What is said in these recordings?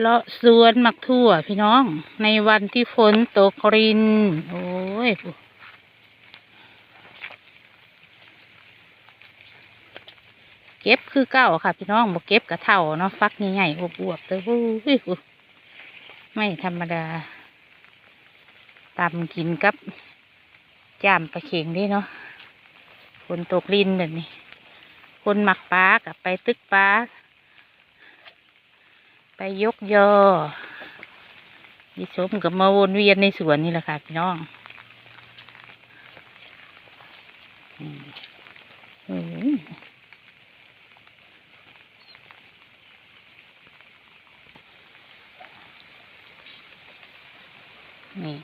เลาะสวนมักทั่วพี่น้อง ในวันที่ฝนตกริน โอ้ยเก็บคือเก้าค่ะ พี่น้องบอกเก็บกระเท่าเนาะฟักใหญ่ๆอวบๆเลยโอ้ยไม่ธรรมดาตำกินกับจามปลาเข็งด้เนาะฝนตกรินแบบนี้ คนหมักปลากับไปตึกปลา ไปยกยอดิสมกับมาวนเวียนในสวนนี่แหละค่ะพี่น้องนี่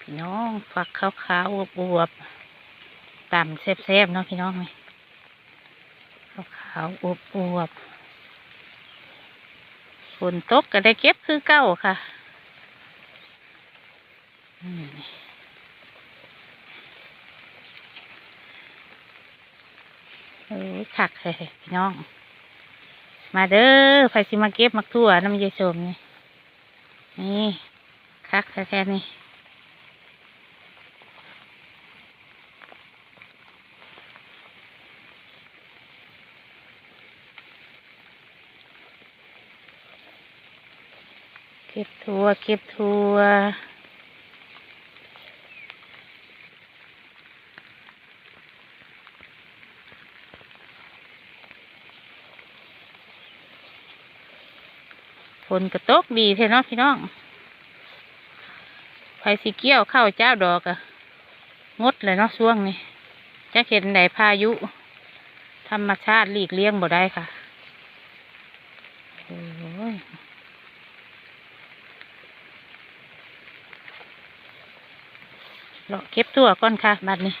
พี่น้องฝักขาวๆอวบๆต่ำแซ่บๆเนาะพี่น้องนี่ขาวๆอวบๆ ฝนตกก็ได้เก็บคือเก้าค่ะโอ้ยักเลยพี่น้อง มาเด้อไฟสิมาเก็บมักทั่วน้ำยายชมนี่ นี่ คักแค่นี่ ก็บทัวเก็บทัวฝนกระตกดีเทเนาะพี่น้องไฟสีเกี้ยวเข้าเจ้าดอกอะงดเลยเนาะช่วงนี้จะเห็นไหนพายุ ธรรมชาติหลีกเลี่ยงบ่ได้ค่ะโอ้ย เลาะเก็บตัวก่อนค่ะบัดนี้